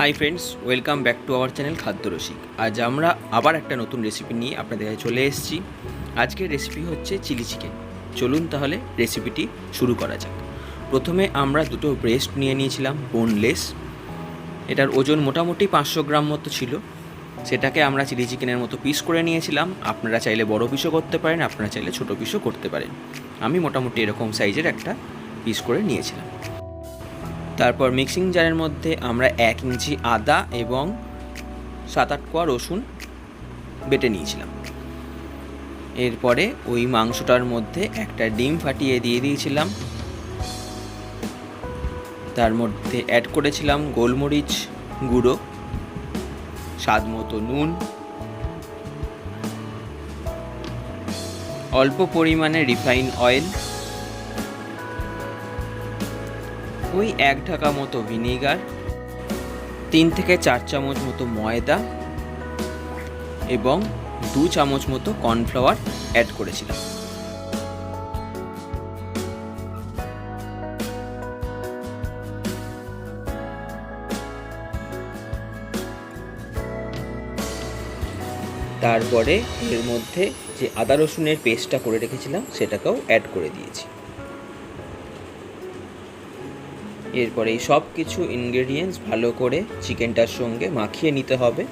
Hi friends welcome back to our channel খাদ্য রসিক আজ আমরা আবার একটা নতুন রেসিপি নিয়ে আপনাদের কাছে চলে এসেছি। আজকের রেসিপি হচ্ছে চিলি চিকেন চলুন তাহলে রেসিপিটি শুরু করা যাক। প্রথমে আমরা দুটো ব্রেস্ট নিয়ে নিয়েছিলাম বোনলেস এটার ওজন মোটামুটি পাঁচশো গ্রাম মতো ছিল। সেটাকে আমরা চিলি চিকেনের মতো পিস করে নিয়েছিলাম। আপনারা চাইলে বড় পিসও করতে পারেন, আপনারা চাইলে ছোটো পিসও করতে পারেন। আমি মোটামুটি এরকম সাইজের একটা পিস করে নিয়েছিলাম। তারপর মিক্সিং জারের মধ্যে আমরা এক ইঞ্চি আদা এবং সাত আট কোয়া রসুন বেটে নিয়েছিলাম। এরপরে ওই মাংসটার মধ্যে একটা ডিম ফাটিয়ে দিয়ে দিয়েছিলাম। তার মধ্যে অ্যাড করেছিলাম গোলমরিচ গুঁড়ো, স্বাদ মতো নুন। অল্প পরিমাণে রিফাইন অয়েল ওই এক ঢাকা মতো ভিনেগার, তিন থেকে চার চামচ মতো ময়দা এবং দু চামচ মতো কর্নফ্লাওয়ার অ্যাড করেছিলাম। তারপরে এর মধ্যে যে আদা রসুনের পেস্টটা করে রেখেছিলাম, সেটাকেও অ্যাড করে দিয়েছি। এরপরে এই সব কিছু ইনগ্রেডিয়েন্টস ভালো করে চিকেনটার সঙ্গে মাখিয়ে নিতে হবে।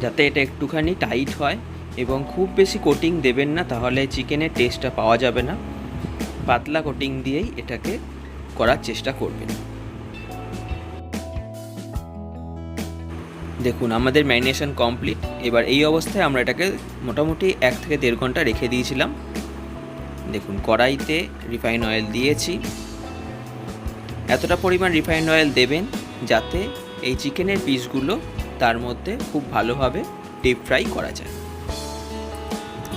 যাতে এটা একটুখানি টাইট হয় এবং খুব বেশি কোটিং দেবেন না, তাহলে চিকেনের টেস্টটা পাওয়া যাবে না। পাতলা কোটিং দিয়েই এটাকে করার চেষ্টা করবেন। দেখুন, আমাদের ম্যারিনেশন কমপ্লিট এবার এই অবস্থায় আমরা এটাকে মোটামুটি এক থেকে দেড় ঘণ্টা রেখে দিয়েছিলাম। দেখুন, কড়াইতে রিফাইন অয়েল দিয়েছি। এতটা পরিমাণ রিফাইন্ড অয়েল দেবেন যাতে এই চিকেনের পিসগুলো তার মধ্যে খুব ভালোভাবে ডিপ ফ্রাই করা যায়।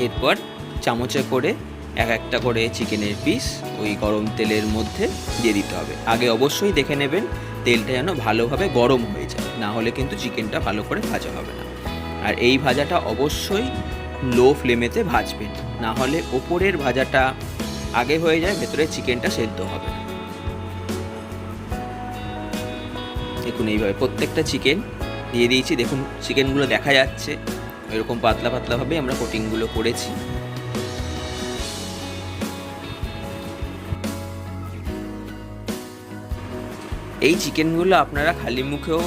এরপর চামচে করে এক একটা করে চিকেনের পিস ওই গরম তেলের মধ্যে দিয়ে দিতে হবে। আগে অবশ্যই দেখে নেবেন তেলটা যেন ভালোভাবে গরম হয়ে যায়, না হলে কিন্তু চিকেনটা ভালো করে ভাজা হবে না। আর এই ভাজাটা অবশ্যই লো ফ্লেমেতে ভাজবেন, না হলে ওপরের ভাজাটা আগে হয়ে যায়, ভেতরে চিকেনটা সেদ্ধ হবে না। দেখুন এইভাবে, প্রত্যেকটা চিকেন দিয়ে দিয়েছি। দেখুন চিকেনগুলো দেখা যাচ্ছে। এরকম পাতলা পাতলাভাবে আমরা কোটিংগুলো করেছি। এই চিকেনগুলো আপনারা খালি মুখেও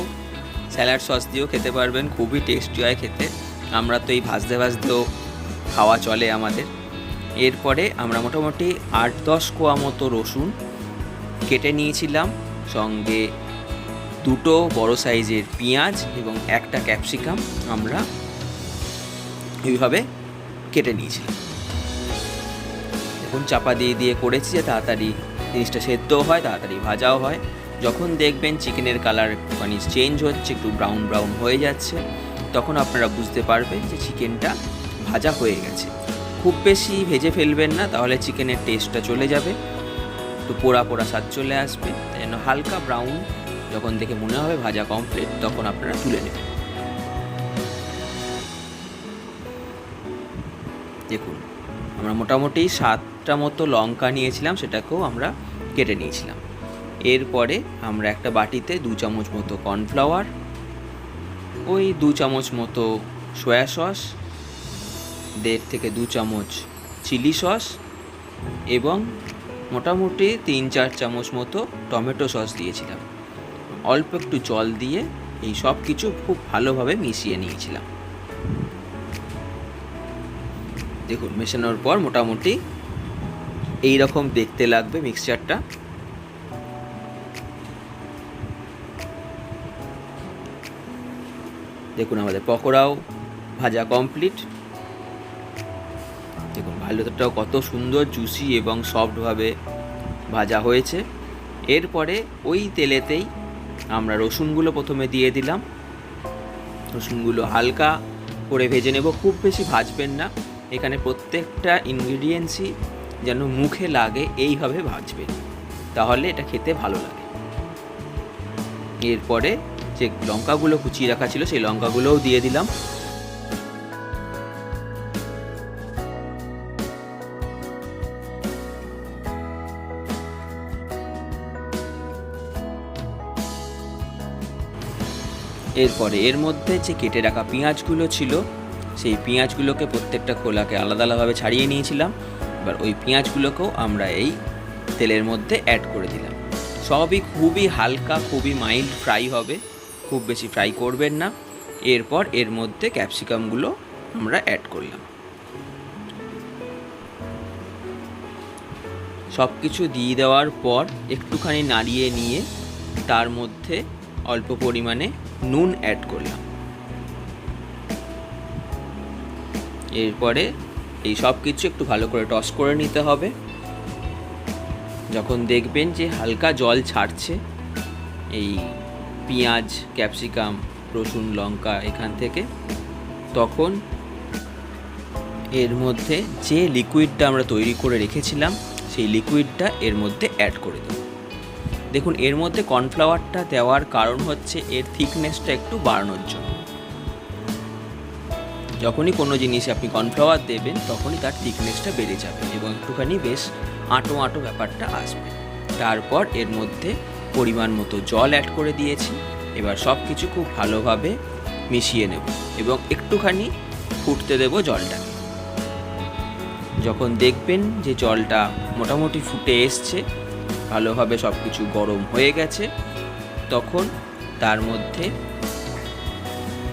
স্যালাড সস দিয়েও খেতে পারবেন। খুবই টেস্টি হয় খেতে। আমরা তো এই ভাজতে ভাজতেও খাওয়া চলে আমাদের। এরপরে আমরা মোটামুটি আট দশ কোয়া মতো রসুন কেটে নিয়েছিলাম। সঙ্গে দুটো বড় সাইজের পেঁয়াজ এবং একটা ক্যাপসিকাম আমরা এইভাবে কেটে নিয়েছিলাম এখন চাপা দিয়ে দিয়ে করেছি যে তাড়াতাড়ি জিনিসটা সেদ্ধও হয়, তাড়াতাড়ি ভাজাও হয়। যখন দেখবেন চিকেনের কালার একটুখানি চেঞ্জ হচ্ছে, একটু ব্রাউন ব্রাউন হয়ে যাচ্ছে, তখন আপনারা বুঝতে পারবেন যে চিকেনটা ভাজা হয়ে গেছে। খুব বেশি ভেজে ফেলবেন না, তাহলে চিকেনের টেস্টটা চলে যাবে। একটু পোড়া পোড়া স্বাদ চলে আসবে জন্য হালকা ব্রাউন যখন দেখে মনে হবে ভাজা কমপ্লিট তখন আপনারা তুলে নেবেন। দেখুন, আমরা মোটামুটি সাতটা মতো লঙ্কা নিয়েছিলাম, সেটাকেও আমরা কেটে নিয়েছিলাম। এরপরে আমরা একটা বাটিতে দু চামচ মতো কর্নফ্লাওয়ার ওই দু চামচ মতো সয়া সস দেড় থেকে দু চামচ চিলি সস এবং মোটামুটি তিন চার চামচ মতো টমেটো সস দিয়েছিলাম। অল্প একটু জল দিয়ে এই সব কিছু খুব ভালোভাবে মিশিয়ে নিয়েছিলাম। দেখুন, মেশানোর পর মোটামুটি এই রকম দেখতে লাগবে মিক্সচারটা দেখুন, আমাদের পকোড়াও ভাজা কমপ্লিট দেখুন, ভালোটাও কত সুন্দর জুসি এবং সফটভাবে ভাজা হয়েছে। এরপরে ওই তেলেতেই আমরা রসুনগুলো প্রথমে দিয়ে দিলাম। রসুনগুলো হালকা করে ভেজে নেব। খুব বেশি ভাজবেন না। এখানে প্রত্যেকটা ইনগ্রিডিয়েন্টসই যেন মুখে লাগে, এইভাবে ভাজবেন। তাহলে এটা খেতে ভালো লাগে। এরপরে যে লঙ্কাগুলো কুচিয়ে রাখা ছিল, সেই লঙ্কাগুলোও দিয়ে দিলাম। এরপরে এর মধ্যে যে কেটে রাখা পেঁয়াজগুলো ছিল, সেই পেঁয়াজগুলোকে প্রত্যেকটা খোলাকে আলাদা আলাদাভাবে ছাড়িয়ে নিয়েছিলাম। এবার ওই পেঁয়াজগুলোকেও আমরা এই তেলের মধ্যে অ্যাড করে দিলাম। সবই খুবই হালকা, খুবই মাইল্ড ফ্রাই হবে। খুব বেশি ফ্রাই করবেন না। এরপর এর মধ্যে ক্যাপসিকামগুলো আমরা অ্যাড করলাম। সব কিছু দিয়ে দেওয়ার পর একটুখানি নাড়িয়ে নিয়ে তার মধ্যে অল্প পরিমাণে নুন অ্যাড করলাম। এরপরে এই সব কিছু একটু ভালো করে টস করে নিতে হবে। যখন দেখবেন যে হালকা জল ছাড়ছে, এই পেঁয়াজ, ক্যাপসিকাম, রসুন, লঙ্কা এখান থেকে, তখন এর মধ্যে যে লিকুইডটা আমরা তৈরি করে রেখেছিলাম, সেই লিকুইডটা এর মধ্যে অ্যাড করে দেবো। দেখুন, এর মধ্যে কর্নফ্লাওয়ারটা দেওয়ার কারণ হচ্ছে এর থিকনেসটা একটু বাড়ানোর জন্য। যখনই কোনো জিনিসে আপনি কর্নফ্লাওয়ার দেবেন, তখনই তার থিকনেসটা বেড়ে যাবে এবং একটুখানি বেশ আঁটো আঁটো ব্যাপারটা আসবে। তারপর এর মধ্যে পরিমাণ মতো জল অ্যাড করে দিয়েছি। এবার সব কিছু খুব ভালোভাবে মিশিয়ে নেব এবং একটুখানি ফুটতে দেব জলটাকে যখন দেখবেন যে জলটা মোটামুটি ফুটে এসছে ভালোভাবে সব কিছু গরম হয়ে গেছে, তখন তার মধ্যে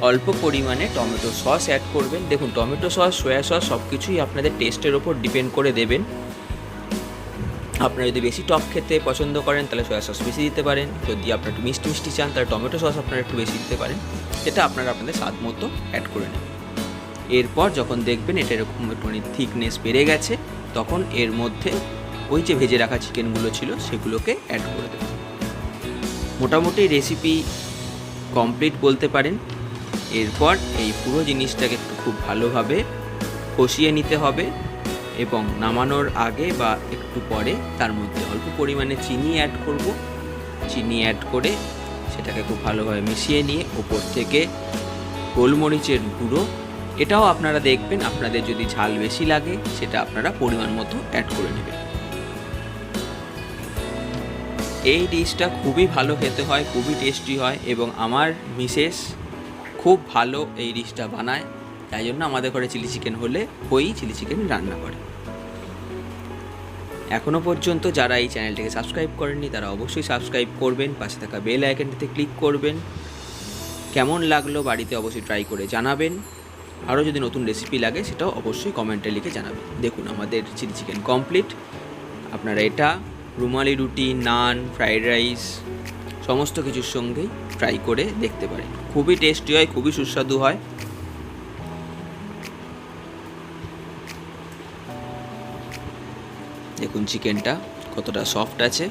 অল্প পরিমাণে টমেটো সস অ্যাড করবেন। দেখুন, টমেটো সস সয়া সস সব কিছুই আপনাদের টেস্টের ওপর ডিপেন্ড করে দেবেন। আপনারা যদি বেশি টক খেতে পছন্দ করেন, তাহলে সয়া সস বেশি দিতে পারেন। যদি আপনারা একটু মিষ্টি মিষ্টি চান, তাহলে টমেটো সস আপনারা একটু বেশি দিতে পারেন। এটা আপনারা আপনাদের স্বাদ মতো অ্যাড করে নেবেন। এরপর যখন দেখবেন এটা এরকম একটুখানি থিকনেস বেড়ে গেছে, তখন এর মধ্যে ওই যে ভেজে রাখা চিকেনগুলো ছিল, সেগুলোকে অ্যাড করে দেবেন মোটামুটি রেসিপি কমপ্লিট বলতে পারেন। এরপর এই পুরো জিনিসটাকে একটু খুব ভালোভাবে কষিয়ে নিতে হবে এবং নামানোর আগে বা একটু পরে তার মধ্যে অল্প পরিমাণে চিনি অ্যাড করব। চিনি অ্যাড করে সেটাকে খুব ভালোভাবে মিশিয়ে নিয়ে ওপর থেকে গোলমরিচের গুঁড়ো। এটাও আপনারা দেখবেন, আপনাদের যদি ঝাল বেশি লাগে, সেটা আপনারা পরিমাণ মতো অ্যাড করে নেবেন। এই ডিশটা খুবই ভালো খেতে হয়, খুবই টেস্টি হয় এবং আমার মিসেস খুব ভালো এই ডিশটা বানায়। তাই জন্য আমাদের ঘরে চিলি চিকেন হলে ওই চিলি চিকেন রান্না করে। এখনও পর্যন্ত যারা এই চ্যানেলটিকে সাবস্ক্রাইব করেননি, তারা অবশ্যই সাবস্ক্রাইব করবেন, পাশে থাকা বেল আইকনটিতে ক্লিক করবেন। কেমন লাগল বাড়িতে অবশ্যই ট্রাই করে জানাবেন। আরও যদি নতুন রেসিপি লাগে, সেটাও অবশ্যই কমেন্টে লিখে জানাবেন। দেখুন, আমাদের চিলি চিকেন কমপ্লিট আপনারা এটা রুমালি রুটি, নান, ফ্রাইড রাইস, সমস্ত কিছুর সঙ্গেই ট্রাই করে দেখতে পারেন খুবই টেস্টি হয়, খুবই সুস্বাদু হয়। দেখুন চিকেনটা কতটা সফট আছে।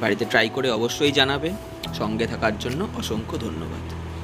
বাড়িতে ট্রাই করে অবশ্যই জানাবে সঙ্গে থাকার জন্য অসংখ্য ধন্যবাদ।